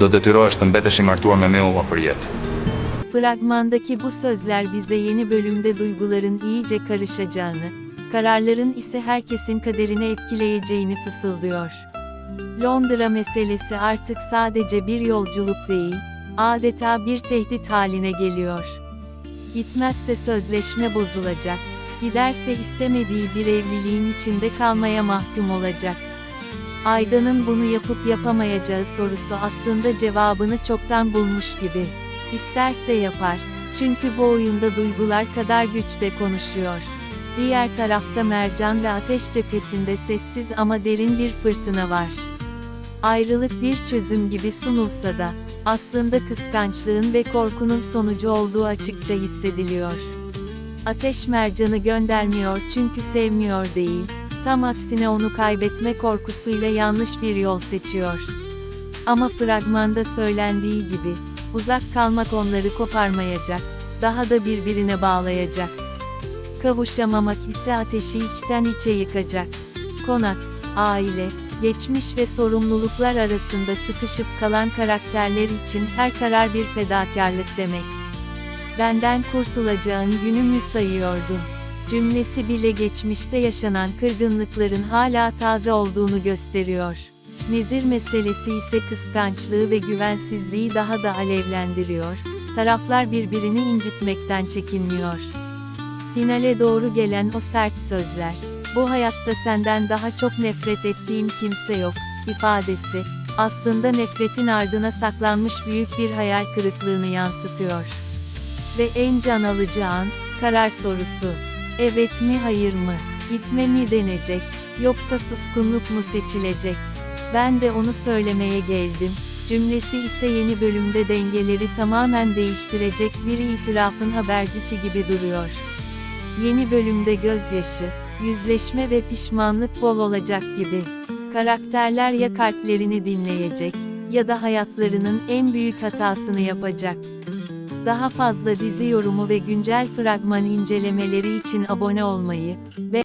do detyrohesh të mbetesh i martuar me mua për jetë. Fragmandaki bu sözler bize yeni bölümde duyguların iyice karışacağını, kararların ise herkesin kaderini etkileyeceğini fısıldıyor. Londra meselesi artık sadece bir yolculuk değil, adeta bir tehdit haline geliyor. Gitmezse sözleşme bozulacak, giderse istemediği bir evliliğin içinde kalmaya mahkum olacak. Aydan'ın bunu yapıp yapamayacağı sorusu aslında cevabını çoktan bulmuş gibi. İsterse yapar. Çünkü bu oyunda duygular kadar güçte konuşuyor. Diğer tarafta Mercan ve Ateş cephesinde sessiz ama derin bir fırtına var. Ayrılık bir çözüm gibi sunulsa da, aslında kıskançlığın ve korkunun sonucu olduğu açıkça hissediliyor. Ateş Mercan'ı göndermiyor çünkü sevmiyor değil, tam aksine onu kaybetme korkusuyla yanlış bir yol seçiyor. Ama fragmanda söylendiği gibi, uzak kalmak onları koparmayacak, daha da birbirine bağlayacak. Kavuşamamak ise ateşi içten içe yıkacak. Konak, aile, geçmiş ve sorumluluklar arasında sıkışıp kalan karakterler için her karar bir fedakarlık demek. Benden kurtulacağın günü mü sayıyordun? Cümlesi bile geçmişte yaşanan kırgınlıkların hala taze olduğunu gösteriyor. Nezir meselesi ise kıskançlığı ve güvensizliği daha da alevlendiriyor. Taraflar birbirini incitmekten çekinmiyor. Finale doğru gelen o sert sözler. Bu hayatta senden daha çok nefret ettiğim kimse yok, ifadesi, aslında nefretin ardına saklanmış büyük bir hayal kırıklığını yansıtıyor. Ve en can alıcı an, karar sorusu. Evet mi hayır mı? Gitme mi denecek, yoksa suskunluk mu seçilecek? Ben de onu söylemeye geldim. Cümlesi ise yeni bölümde dengeleri tamamen değiştirecek bir itirafın habercisi gibi duruyor. Yeni bölümde gözyaşı, yüzleşme ve pişmanlık bol olacak gibi. Karakterler ya kalplerini dinleyecek ya da hayatlarının en büyük hatasını yapacak. Daha fazla dizi yorumu ve güncel fragman incelemeleri için abone olmayı ve